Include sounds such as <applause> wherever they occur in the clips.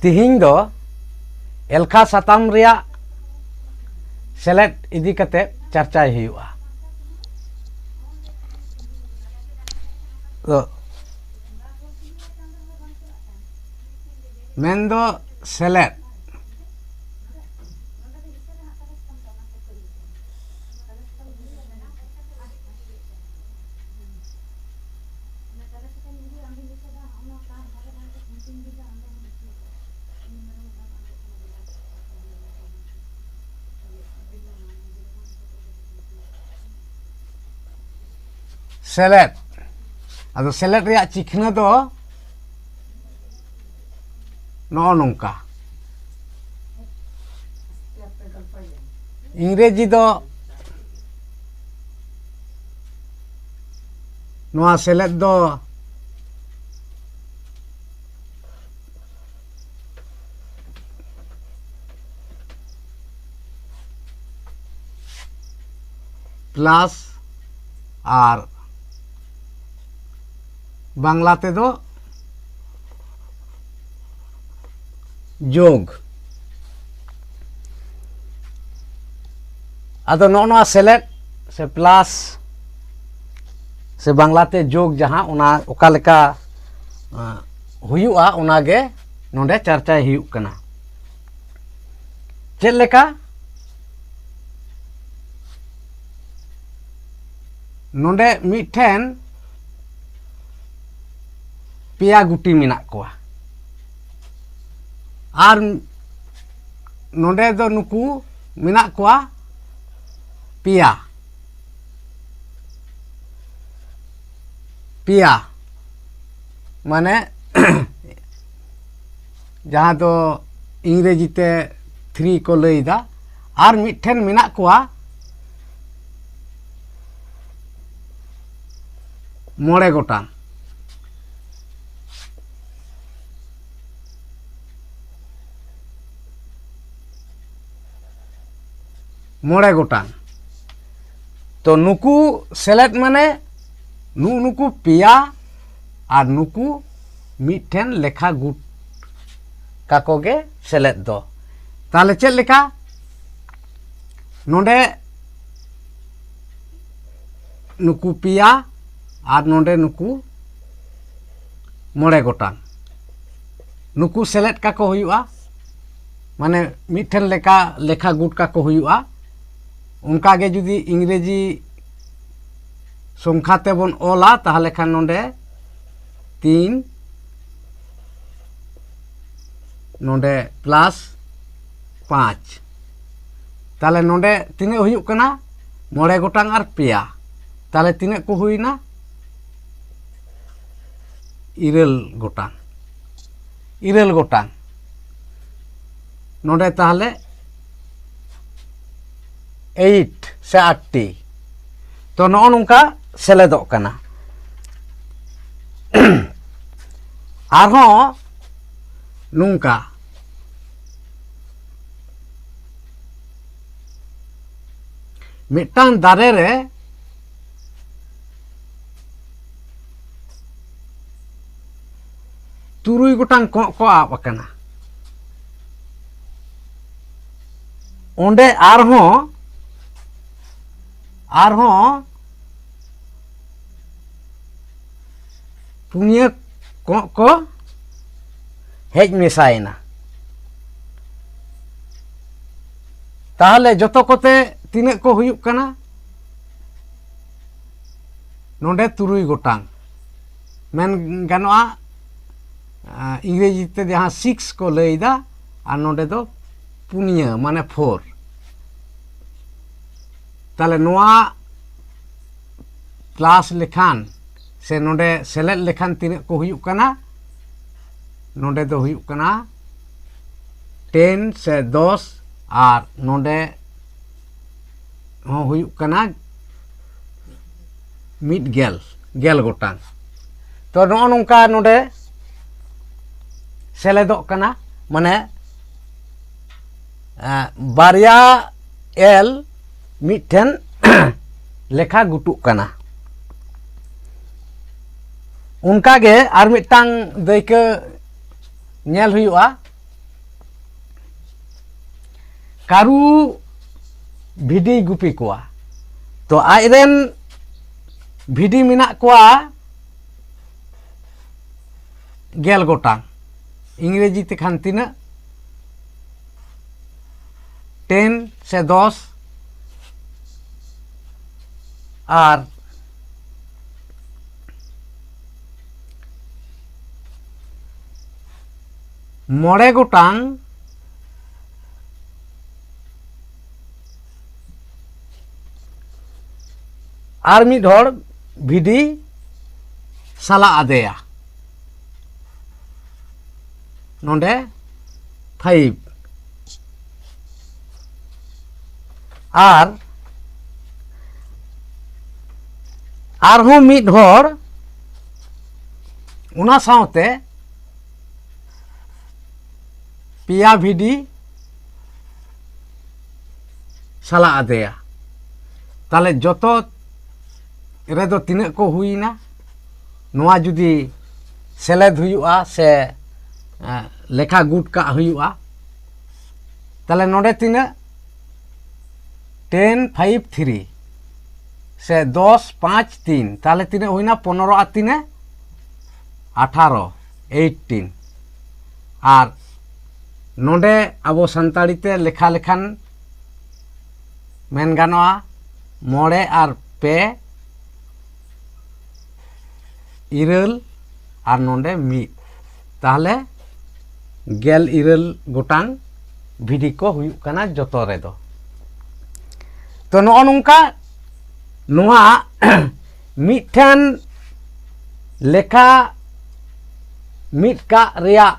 ᱛᱤᱦᱤᱧ ᱫᱚ ᱮᱞᱠᱷᱟ ᱥᱟᱛᱟᱢ ᱨᱮᱭᱟᱜ ᱥᱮᱞᱮᱫ ᱤᱫᱤ ᱠᱟᱛᱮ ᱪᱟᱨᱪᱟᱭ ᱦᱩᱭᱩᱜᱼᱟ ᱛᱚ ᱢᱮᱱᱫᱚ ᱥᱮᱞᱮᱫ ᱥᱮᱞᱮᱫ ᱟᱫᱚ ᱥᱮᱞᱮᱫ ᱨᱮᱭᱟᱜ ᱪᱤᱠᱷᱱᱟᱹ ᱫᱚ ᱱᱚᱜᱼᱚ ᱱᱚᱝᱠᱟ ᱤᱝᱨᱮᱡᱤ ᱫᱚ ᱱᱚᱣᱟ ᱥᱮᱞᱮᱫ ᱫᱚ প্লাস আর बांगला जोग अद ना सेलेद से प्लस से बांगलाते जोग जहाँ उनागे ना चर्चा होना चलका नोटन पे गुटी को मना पे माने जहाँ तो इंग्रजीते थ्री को लैदा और मिटन मना को मोड़े गोटान ᱢᱚᱬᱮ ᱜᱚᱴᱟᱝ ᱛᱚ ᱱᱩᱠᱩ ᱥᱮᱞᱮᱫ ᱢᱟᱱᱮ ᱱᱩᱜ ᱱᱩᱠᱩ ᱯᱮᱭᱟ ᱟᱨ ᱱᱩᱠᱩ ᱢᱤᱫᱴᱷᱮᱱ ᱞᱮᱠᱷᱟ ᱜᱩᱴ ᱠᱟᱠᱚ ᱜᱮ ᱥᱮᱞᱮᱫ ᱫᱚ ᱛᱟᱦᱞᱮ ᱪᱮᱫ ᱞᱮᱠᱟ ᱱᱚᱰᱮ ᱱᱩᱠᱩ ᱯᱮᱭᱟ ᱟᱨ ᱱᱚᱰᱮ ᱱᱩᱠᱩ ᱢᱚᱬᱮ ᱜᱚᱴᱟᱝ ᱱᱩᱠᱩ ᱥᱮᱞᱮᱫ ᱠᱟᱠᱚ ᱦᱩᱭᱩᱜᱼᱟ ᱢᱟᱱᱮ ᱢᱤᱫᱴᱷᱮᱱ ᱞᱮᱠᱟ ᱞᱮᱠᱷᱟ ᱜᱩᱴ ᱠᱟᱠᱚ ᱦᱩᱭᱩᱜᱼᱟ ᱚᱱᱠᱟ ᱜᱮ ᱡᱩᱫᱤ ᱤᱝᱨᱮᱡᱤ ᱥᱚᱝᱠᱷᱟ ᱛᱮᱵᱚᱱ ᱚᱞᱟ ᱛᱟᱦᱚᱞᱮ ᱠᱷᱟᱱ ᱱᱚᱰᱮ ᱛᱤᱱ ᱱᱚᱰᱮ ᱯᱞᱟᱥ ᱯᱟᱸᱪ ᱛᱟᱦᱚᱞᱮ ᱱᱚᱰᱮ ᱛᱤᱱᱟᱹᱜ ᱦᱩᱭᱩᱜ ᱠᱟᱱᱟ ᱢᱚᱬᱮ ᱜᱚᱴᱟᱝ ᱟᱨ ᱯᱮᱭᱟ ᱛᱟᱦᱚᱞᱮ ᱛᱤᱱᱟᱹᱜ ᱠᱚ ᱦᱩᱭᱱᱟ ᱤᱨᱟᱹᱞ ᱜᱚᱴᱟᱝ ᱤᱨᱟᱹᱞ ᱜᱚᱴᱟᱝ ᱱᱚᱰᱮ ᱛᱟᱦᱚᱞᱮ ᱮᱭᱤᱴ ᱥᱮ ᱟᱴᱴᱤ ᱛᱚ ᱱᱚᱜᱼᱚ ᱱᱚᱝᱠᱟ ᱥᱮᱞᱮᱫᱚᱜ ᱠᱟᱱᱟ ᱟᱨᱦᱚᱸ ᱱᱚᱝᱠᱟ ᱢᱤᱫᱴᱟᱝ ᱫᱟᱨᱮ ᱨᱮ ᱛᱩᱨᱩᱭ ᱜᱚᱴᱟᱝ ᱠᱚᱸᱜ ᱠᱚ ᱟᱵ ᱟᱠᱟᱱᱟ ᱚᱸᱰᱮ ᱟᱨᱦᱚᱸ આરહો ᱯᱩᱱᱭᱟᱹ ᱠᱚᱸᱜ ᱠᱚ ᱦᱮᱡ ᱢᱮᱥᱟᱭᱮᱱᱟ ᱛᱟᱦᱚᱞᱮ ᱡᱚᱛᱚ ᱠᱚᱛᱮ ᱛᱤᱱᱟᱹᱜ ᱠᱚ ᱦᱩᱭᱩᱜ ᱠᱟᱱᱟ ᱱᱚᱰᱮ ᱛᱩᱨᱩᱭ ᱜᱚᱴᱟᱝ ᱢᱮᱱ ᱜᱟᱱᱚᱜᱼᱟ ᱤᱝᱨᱮᱡᱤ ᱛᱮ ᱡᱟᱦᱟᱸ ᱥᱤᱠᱥ ᱠᱚ ᱞᱟᱹᱭᱫᱟ ᱟᱨ ᱱᱚᱰᱮ ᱫᱚ ᱯᱩᱱᱭᱟᱹ ᱢᱟᱱᱮ ᱯᱷᱳᱨ ᱛᱟᱦᱚᱞᱮ ᱱᱚᱣᱟ ᱠᱞᱟᱥ ᱞᱮᱠᱷᱟᱱ ᱥᱮ ᱱᱚᱰᱮ ᱥᱮᱞᱮᱫ ᱞᱮᱠᱷᱟᱱ ᱛᱤᱱᱟᱹᱜ ᱠᱚ ᱦᱩᱭᱩᱜ ᱠᱟᱱᱟ ᱱᱚᱰᱮ ᱫᱚ ᱦᱩᱭᱩᱜ ᱠᱟᱱᱟ ᱴᱮᱱ ᱥᱮ ᱫᱚᱥ ᱟᱨ ᱱᱚᱰᱮ ᱦᱚᱸ ᱦᱩᱭᱩᱜ ᱠᱟᱱᱟ ᱢᱤᱫ ᱜᱮᱞ ᱜᱮᱞ ᱜᱚᱴᱟᱝ ᱛᱚ ᱱᱚᱜᱼᱚ ᱱᱚᱝᱠᱟ ᱱᱚᱰᱮ ᱥᱮᱞᱮᱫᱚᱜ ᱠᱟᱱᱟ ᱢᱟᱱᱮ ᱵᱟᱨᱭᱟ ᱮᱞ miten <clears throat> leka gutuk kana. Unka ge armi tang deke nyel. Karu bidi gupi kua. To airen bidi minak kua gel gotang. Inggris itu kan tina ten sedos. আর ᱢᱚᱬᱮ ᱜᱚᱴᱟᱝ ᱟᱨ ᱢᱤᱫ ᱦᱚᱲ ᱵᱷᱤᱰᱤ ᱥᱟᱞᱟ ᱟᱫᱮᱭᱟ ᱱᱚᱰᱮ ᱯᱷᱟᱭᱤᱵ ᱟᱨ ᱟᱨᱦᱚᱸ ᱢᱤᱫ ᱦᱚᱲ ᱚᱱᱟ ᱥᱟᱶᱛᱮ ᱯᱮᱭᱟ ᱵᱷᱤᱰᱤ ᱥᱟᱞᱟ ᱟᱫᱮᱭᱟ ᱛᱟᱦᱚᱞᱮ ᱡᱚᱛᱚ ᱨᱮᱫᱚ ᱛᱤᱱᱟᱹᱜ ᱠᱚ ᱦᱩᱭᱱᱟ ᱱᱚᱣᱟ ᱡᱩᱫᱤ ᱥᱮᱞᱮᱫ ᱦᱩᱭᱩᱜᱼᱟ ᱥᱮ ᱞᱮᱠᱷᱟ ᱜᱩᱴ ᱠᱟᱜ ᱦᱩᱭᱩᱜᱼᱟ ᱛᱟᱦᱚᱞᱮ ᱱᱚᱰᱮ ᱛᱤᱱᱟᱹᱜ টেন ফাইভ থ্রি সে দশ, পাঁচ, তিন। তাহলে তিনে হই না, পনেরো আর তিনে? আঠারো এইটিন আর নোডে আবো সান্তাড়িতে লেখা লেখান মেন গানোয়া মরে আর পে, ইরল আর নোডে মি। তাহলে গেল, ইরল গোটাং ভিডিকো হুয়ুকানা যত রেদো। তো নয় নঙ্কা ᱱᱚᱣᱟ ᱢᱤᱫᱴᱷᱮᱱ ᱞᱮᱠᱷᱟ ᱢᱤᱫ ᱠᱟᱜ ᱨᱮᱭᱟᱜ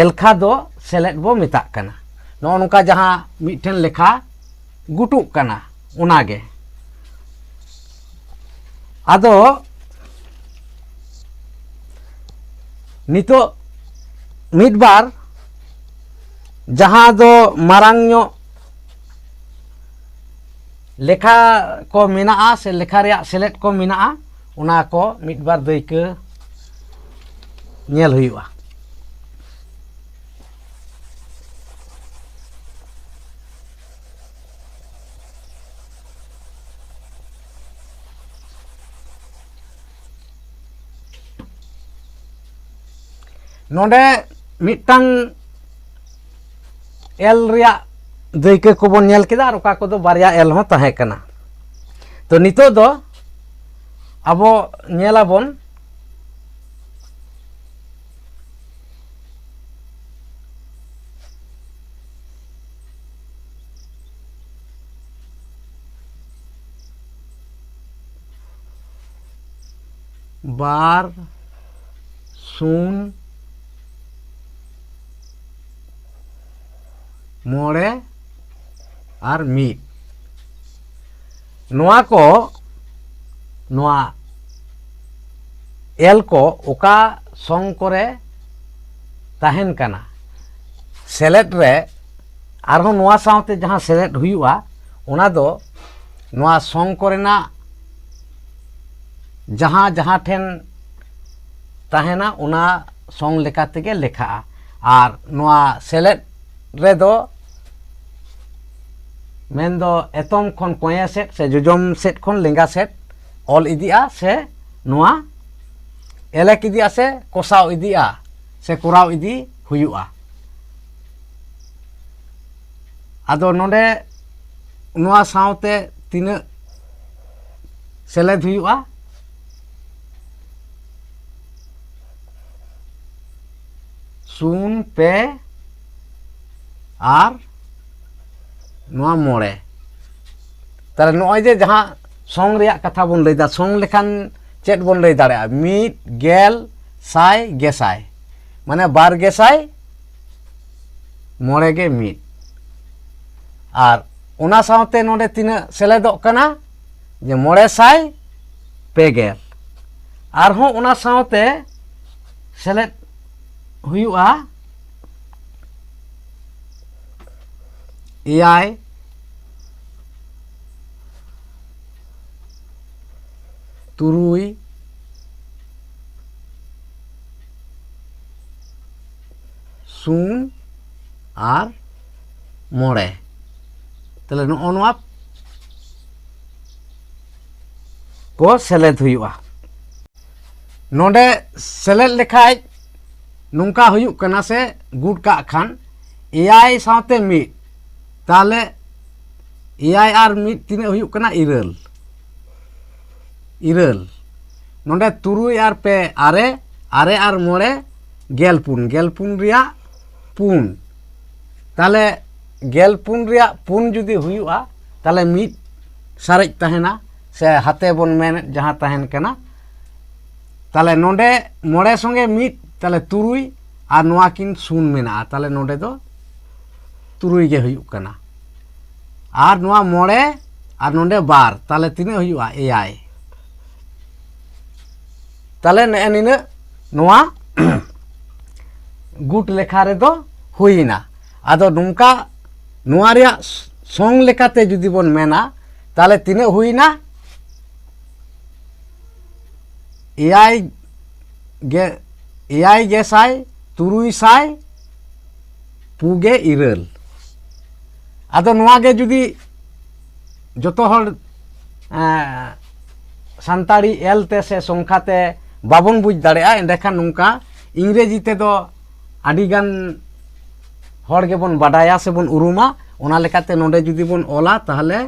ᱮᱞᱠᱷᱟ ᱫᱚ ᱥᱮᱞᱮᱫ ᱵᱚ ᱢᱮᱛᱟᱜ ᱠᱟᱱᱟ ᱱᱚᱜᱼᱚ ᱱᱚᱝᱠᱟ ᱡᱟᱦᱟᱸ ᱢᱤᱫᱴᱷᱮᱱ ᱞᱮᱠᱷᱟ ᱜᱩᱴᱩᱜ ᱠᱟᱱᱟ ᱚᱱᱟᱜᱮ ᱟᱫᱚ ᱱᱤᱛᱚᱜ ᱢᱤᱫ ᱵᱟᱨ ᱡᱟᱦᱟᱸ ᱫᱚ ᱢᱟᱨᱟᱝ ᱧᱚᱜ leka ko mena'a se leka ria selet ko mena'a una ko mitbar doike ke huyua Nonde mitang el ria ᱫᱟᱹᱭᱠᱟᱹ ᱠᱚᱵᱚᱱ ᱧᱮᱞ ᱠᱮᱫᱟ ᱟᱨ ᱚᱠᱟ ᱠᱚᱫᱚ ᱵᱟᱨᱭᱟ ᱮᱞ ᱦᱚᱸ ᱛᱟᱦᱮᱸ ᱠᱟᱱᱟ ᱛᱚ ᱱᱤᱛᱚᱜ ᱫᱚ ᱟᱵᱚ ᱧᱮᱞᱟᱵᱚᱱ ᱵᱟᱨ ᱥᱩᱱ ᱢᱚᱬᱮ ᱟᱨ ᱢᱤᱫ ᱱᱚᱣᱟ ᱠᱚ ᱱᱚᱣᱟ ᱮᱞ ᱠᱚ ᱚᱠᱟ ᱥᱚᱝ ᱠᱚᱨᱮ ᱛᱟᱦᱮᱱ ᱠᱟᱱᱟ ᱥᱮᱞᱮᱫ ᱨᱮ ᱟᱨᱦᱚᱸ ᱱᱚᱣᱟ ᱥᱟᱶᱛᱮ ᱡᱟᱦᱟᱸ ᱥᱮᱞᱮᱫ ᱦᱩᱭᱩᱜᱼᱟ ᱚᱱᱟ ᱫᱚ ᱱᱚᱣᱟ ᱥᱚᱝ ᱠᱚᱨᱮᱱᱟᱜ ᱡᱟᱦᱟᱸ ᱡᱟᱦᱟᱸ ᱴᱷᱮᱱ ᱛᱟᱦᱮᱱᱟ ᱚᱱᱟ ᱥᱚᱝ ᱞᱮᱠᱟ ᱛᱮᱜᱮ ᱞᱮᱠᱷᱟᱜᱼᱟ ᱟᱨ ᱱᱚᱣᱟ ᱥᱮᱞᱮᱫ ᱨᱮᱫᱚ ᱢᱮᱱᱫᱚ ᱮᱛᱚᱢ ᱠᱷᱚᱱ ᱠᱚᱸᱭᱮ ᱥᱮᱫ ᱥᱮ ᱡᱚᱡᱚᱢ ᱥᱮᱫ ᱠᱷᱚᱱ ᱞᱮᱸᱜᱟ ᱥᱮᱫ ᱚᱞ ᱤᱫᱤᱜᱼᱟ ᱥᱮ ᱱᱚᱣᱟ ᱮᱞᱮᱠ ᱤᱫᱤᱜᱼᱟ ᱥᱮ ᱠᱚᱥᱟᱣ ᱤᱫᱤᱜᱼᱟ ᱥᱮ ᱠᱚᱨᱟᱣ ᱤᱫᱤ ᱦᱩᱭᱩᱜᱼᱟ ᱟᱫᱚ ᱱᱚᱰᱮ ᱱᱚᱣᱟ ᱥᱟᱶᱛᱮ ᱛᱤᱱᱟᱹᱜ ᱥᱮᱞᱮᱫ ᱦᱩᱭᱩᱜᱼᱟ ᱥᱩᱱ ᱯᱮ ᱟᱨ ᱱᱚᱣᱟ ᱢᱚᱬᱮ ᱛᱟᱦᱞᱮ ᱱᱚᱜᱼᱚᱭ ᱡᱮ ᱡᱟᱦᱟᱸ ᱥᱚᱝ ᱨᱮᱭᱟᱜ ᱠᱟᱛᱷᱟ ᱵᱚᱱ ᱞᱟᱹᱭᱫᱟ ᱥᱚᱝ ᱞᱮᱠᱷᱟᱱ ᱪᱮᱫ ᱵᱚᱱ ᱞᱟᱹᱭ ᱫᱟᱲᱮᱭᱟᱜᱼᱟ ᱢᱤᱫ ᱜᱮᱞ ᱥᱟᱭ ᱜᱮᱥᱟᱭ ᱢᱟᱱᱮ ᱵᱟᱨ ᱜᱮᱥᱟᱭ ᱢᱚᱬᱮ ᱜᱮ ᱢᱤᱫ ᱟᱨ ᱚᱱᱟ ᱥᱟᱶᱛᱮ ᱱᱚᱰᱮ ᱛᱤᱱᱟᱹᱜ ᱥᱮᱞᱮᱫᱚᱜ ᱠᱟᱱᱟ ᱡᱮ ᱢᱚᱬᱮ ᱥᱟᱭ ᱯᱮ ᱜᱮᱞ ᱟᱨᱦᱚᱸ ᱚᱱᱟ ᱥᱟᱶᱛᱮ ᱥᱮᱞᱮᱫ ᱦᱩᱭᱩᱜᱼᱟ ᱮᱭᱟᱭ ᱛᱩᱨᱩᱭ ᱥᱩᱱ ᱟᱨ ᱢᱚᱬᱮ ᱛᱟᱦᱞᱮ ᱱᱚᱜᱼᱚ ᱱᱚᱣᱟ ᱠᱚ ᱥᱮᱞᱮᱫ ᱦᱩᱭᱩᱜᱼᱟ ᱱᱚᱰᱮ ᱥᱮᱞᱮᱫ ᱞᱮᱠᱷᱟᱡ ᱱᱚᱝᱠᱟ ᱦᱩᱭᱩᱜ ᱠᱟᱱᱟ ᱥᱮ ᱜᱩᱰ ᱠᱟᱜ ᱠᱷᱟᱱ ᱮᱭᱟᱭ ᱥᱟᱶᱛᱮ ᱢᱤᱫ ᱛᱟᱦᱞᱮ ᱮᱭᱟᱭ ᱟᱨ ᱢᱤᱫ ᱛᱤᱱᱟᱹᱜ ᱦᱩᱭᱩᱜ ᱠᱟᱱᱟ ᱤᱨᱟᱹᱞ ᱤᱨᱟᱹᱞ ᱱᱚᱰᱮ ᱛᱩᱨᱩᱭ ᱟᱨ ᱯᱮ ᱟᱨᱮ ᱟᱨᱮ ᱟᱨ ᱢᱚᱬᱮ ᱜᱮᱞ ᱯᱩᱱ ᱜᱮᱞ ᱯᱩᱱ ᱨᱮᱭᱟᱜ ᱯᱩᱱ তাহলে গেল পুন রিয়া পুন যদি হুইয়া তাহলে মিদ সারেজ তাহেনা সে হাতে বন মেন যাহা তাহেন কানা তাহলে নোডে মড়ে সঙ্গে মিদ তাহলে তুরুই আর নোয়া কিন শুন মেনা তাহলে নোডে দো তুরুই গে হুইউক কানা আর নোয়া মোড়ে আর নোডে বার। তাহলে তিনে হইয়া এআই। তাহলে নিনে নোয়া <clears throat> গুট লেখা রেদো হইনা। আদো নুমকা নোয়া রিয়া সং লেখাতে যদি বন মেনা, তাহলে তিনে হইনা। এআই গে এআই গেসাই তুরুই সাই পুগে ইরল। ᱟᱫᱚ ᱱᱚᱣᱟ ᱜᱮ ᱡᱩᱫᱤ ᱡᱚᱛᱚ ᱦᱚᱲ ᱥᱟᱱᱛᱟᱲᱤ ᱮᱞᱛᱮ ᱥᱮ ᱥᱚᱝᱠᱷᱟᱛᱮ ᱵᱟᱵᱚᱱ ᱵᱩᱡᱽ ᱫᱟᱲᱮᱭᱟᱜᱼᱟ ᱮᱸᱰᱮᱠᱷᱟᱱ ᱱᱚᱝᱠᱟ ᱤᱝᱨᱮᱡᱤ ᱛᱮᱫᱚ ᱟᱹᱰᱤᱜᱟᱱ ᱦᱚᱲ ᱜᱮᱵᱚᱱ ᱵᱟᱰᱟᱭᱟ ᱥᱮᱵᱚᱱ ᱩᱨᱩᱢᱟ ᱚᱱᱟ ᱞᱮᱠᱟᱛᱮ ᱱᱚᱰᱮ ᱡᱩᱫᱤ ᱵᱚᱱ ᱚᱞᱟ ᱛᱟᱦᱚᱞᱮ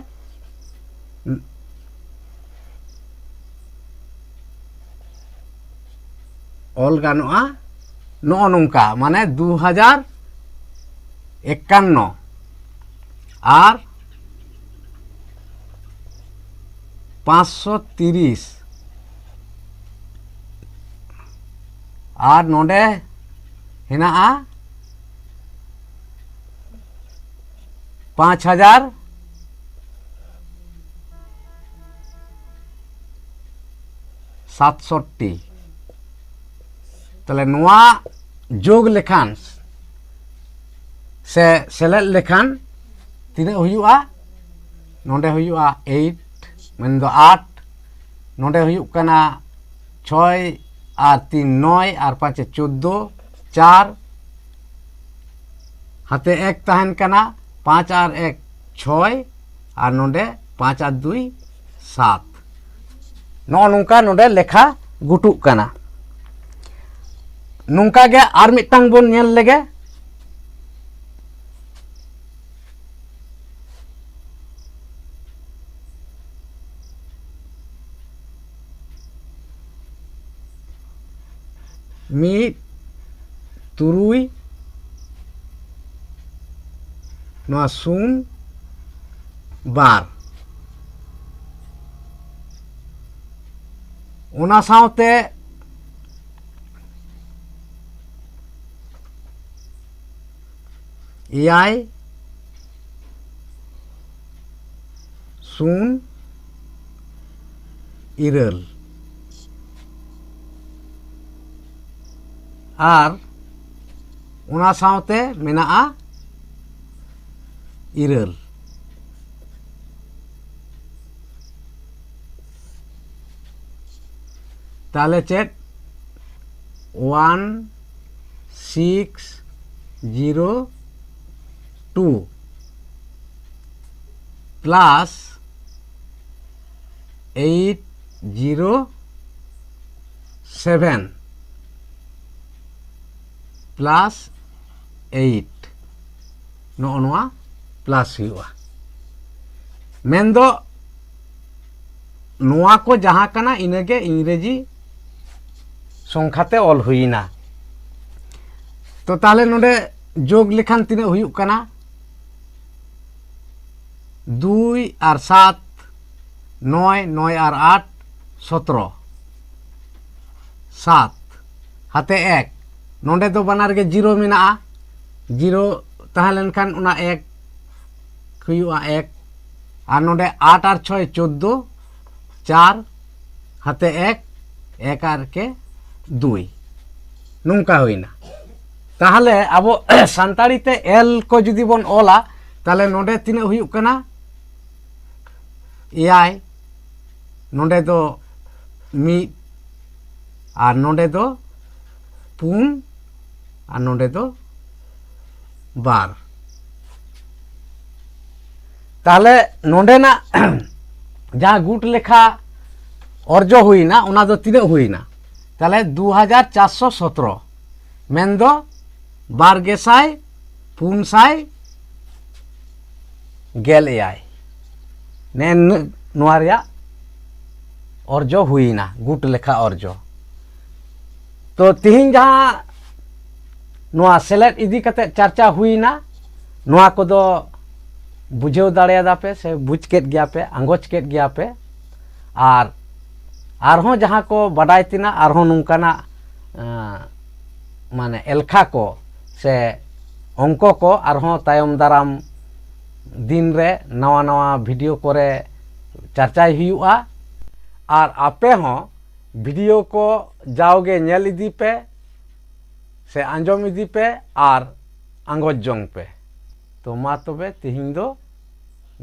ᱚᱞ ᱜᱟᱱᱚᱜᱼᱟ ᱱᱚᱜᱼᱚ ᱱᱚᱝᱠᱟ ᱢᱟᱱᱮ ᱫᱩ ᱦᱟᱡᱟᱨ ᱮᱠᱟᱱᱱᱚ আর পাঁচশো তিরিশ। ᱟᱨ ᱱᱚᱰᱮ ᱦᱮᱱᱟᱜᱼᱟ ᱯᱟᱸᱪ ᱦᱟᱡᱟᱨ সাতষট্টি। তাহলে নোয়া যোগ লেখান। সে সেলেদ লেখান। ᱛᱤᱱᱟᱹᱜ ᱦᱩᱭᱩᱜᱼᱟ ᱱᱚᱰᱮ ᱦᱩᱭᱩᱜᱼᱟ ᱮᱭᱤᱴ ᱢᱮᱱᱫᱚ ᱟᱴ ᱱᱚᱰᱮ ᱦᱩᱭᱩᱜ ᱠᱟᱱᱟ ᱪᱷᱚᱭ ᱟᱨ ᱛᱤᱱ ᱱᱚᱭ ᱟᱨ ᱯᱟᱸᱪᱮ ᱪᱳᱫᱽᱫᱳ ᱪᱟᱨ হাতে এক তাহেন ᱠᱟᱱᱟ পাঁচ আর এক ছয় আর ᱱᱚᱸᱰᱮ পাঁচ আর দুই সাত নয় নৌকা নোডে লেখা গুটুক কানা নৌকা গে আর মিটাং বন নেল লেগে ᱢᱤᱫ ᱛᱩᱨᱩᱭ ᱱᱚᱣᱟ ᱥᱩᱱ ᱵᱟᱨ ᱚᱱᱟ ᱥᱟᱶᱛᱮ ᱮᱭᱟᱭ ᱥᱩᱱ ᱤᱨᱟᱹᱞ ᱟᱨ ᱚᱱᱟ ᱥᱟᱶᱛᱮ ᱢᱮᱱᱟᱜᱼᱟ ᱤᱨᱟᱹᱞ তাহলে চেট one six zero two plus eight zero seven plus eight ᱱᱚᱜᱼᱚ ᱱᱚᱣᱟ ᱯᱞᱟᱥ ᱦᱩᱭᱩᱜᱼᱟ ᱢᱮᱱᱫᱚ ᱱᱚᱣᱟ ᱠᱚ ᱡᱟᱦᱟᱸ ᱠᱟᱱᱟ ᱤᱱᱟᱹᱜᱮ ᱤᱝᱨᱮᱡᱤ ᱥᱚᱝᱠᱷᱟᱛᱮ ᱚᱞ ᱦᱩᱭᱱᱟ ᱛᱚ ᱛᱟᱦᱚᱞᱮ ᱱᱚᱰᱮ যোগ লেখান তিনে হুয়ুগ কানা দুই আর সাত নয় নয় আর আট সতেরো সাত হাতে এক ᱱᱚᱰᱮ ᱫᱚ ᱵᱟᱱᱟᱨ ᱜᱮ ᱡᱤᱨᱳ ᱢᱮᱱᱟᱜᱼᱟ ᱡᱤᱨᱳ ᱛᱟᱦᱮᱸ ᱞᱮᱱᱠᱷᱟᱱ ᱚᱱᱟ ᱮᱠ ᱦᱩᱭᱩᱜᱼᱟ ᱮᱠ আর নোডে আট আর ছয় চোদ্দ চার হাতে এক এক আর কে দুই নৌকা হইনা তাহলে আবো সান্তাড়িতে এল কো যদি বন অলা তাহলে নোডে তিন হুয়ুগ এআই নোডে তো মি আর নোডে তো পুন ᱟᱨ ᱱᱚᱰᱮ ᱫᱚ ᱵᱟᱨ ᱛᱟᱦᱚᱞᱮ ᱱᱚᱰᱮᱱᱟᱜ ᱡᱟᱦᱟᱸ ᱜᱩᱴ ᱞᱮᱠᱷᱟ ᱚᱨᱡᱚ ᱦᱩᱭᱱᱟ ᱚᱱᱟ ᱫᱚ ᱛᱤᱱᱟᱹᱜ ᱦᱩᱭᱱᱟ ᱛᱟᱦᱚᱞᱮ ᱫᱩ ᱦᱟᱡᱟᱨ ᱪᱟᱨᱥᱚ ᱥᱚᱛᱨᱚ ᱢᱮᱱᱫᱚ ᱵᱟᱨ ᱜᱮᱥᱟᱭ ᱯᱩᱱ ᱥᱟᱭ ᱜᱮᱞ ᱮᱭᱟᱭ ᱱᱮᱱ ᱱᱚᱣᱟ ᱨᱮᱭᱟᱜ ᱚᱨᱡᱚ ᱦᱩᱭᱱᱟ ᱜᱩᱴ ᱞᱮᱠᱷᱟ ᱚᱨᱡᱚ ᱛᱚ ᱛᱤᱦᱤᱧ ᱡᱟᱦᱟᱸ ᱱᱚᱣᱟ ᱥᱮᱞᱮᱫ ᱤᱫᱤ ᱠᱟᱛᱮ ᱪᱟᱨᱪᱟ ᱦᱩᱭᱱᱟ ᱱᱚᱣᱟ ᱠᱚᱫᱚ ᱵᱩᱡᱷᱟᱹᱣ ᱫᱟᱲᱮᱭᱟᱫᱟ ᱯᱮ ᱥᱮ ᱵᱩᱡᱽ ᱠᱮᱫ ᱜᱮᱭᱟ ᱯᱮ ᱟᱸᱜᱚᱪ ᱠᱮᱫ ᱜᱮᱭᱟ ᱯᱮ ᱟᱨ ᱟᱨᱦᱚᱸ ᱡᱟᱦᱟᱸ ᱠᱚ ᱵᱟᱰᱟᱭ ᱛᱮᱱᱟᱜ ᱟᱨᱦᱚᱸ ᱱᱚᱝᱠᱟᱱᱟᱜ ᱢᱟᱱᱮ ᱮᱞᱠᱷᱟ ᱠᱚ ᱥᱮ ᱚᱝᱠᱚ ᱠᱚ ᱟᱨᱦᱚᱸ ᱛᱟᱭᱚᱢ ᱫᱟᱨᱟᱢ ᱫᱤᱱ ᱨᱮ ᱱᱟᱣᱟ ᱱᱟᱣᱟ ᱵᱷᱤᱰᱤᱭᱳ ᱠᱚᱨᱮ ᱪᱟᱨᱪᱟᱭ ᱦᱩᱭᱩᱜᱼᱟ ᱟᱨ ᱟᱯᱮ ᱦᱚᱸ ᱵᱷᱤᱰᱤᱭᱳ ᱠᱚ ᱡᱟᱣᱜᱮ ᱧᱮᱞ ᱤᱫᱤ ᱯᱮ ᱥᱮ ᱟᱸᱡᱚᱢ ᱤᱫᱤ ᱯᱮ ᱟᱨ ᱟᱸᱜᱚᱪ ᱡᱚᱝ ᱯᱮ ᱛᱚ ᱢᱟ ᱛᱚᱵᱮ ᱛᱤᱦᱤᱧ ᱫᱚ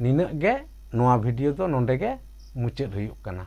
ᱱᱤᱱᱟᱹᱜ ᱜᱮ ᱱᱚᱣᱟ ᱵᱷᱤᱰᱤᱭᱳ ᱫᱚ ᱱᱚᱰᱮ ᱜᱮ ᱢᱩᱪᱟᱹᱫ ᱦᱩᱭᱩᱜ ᱠᱟᱱᱟ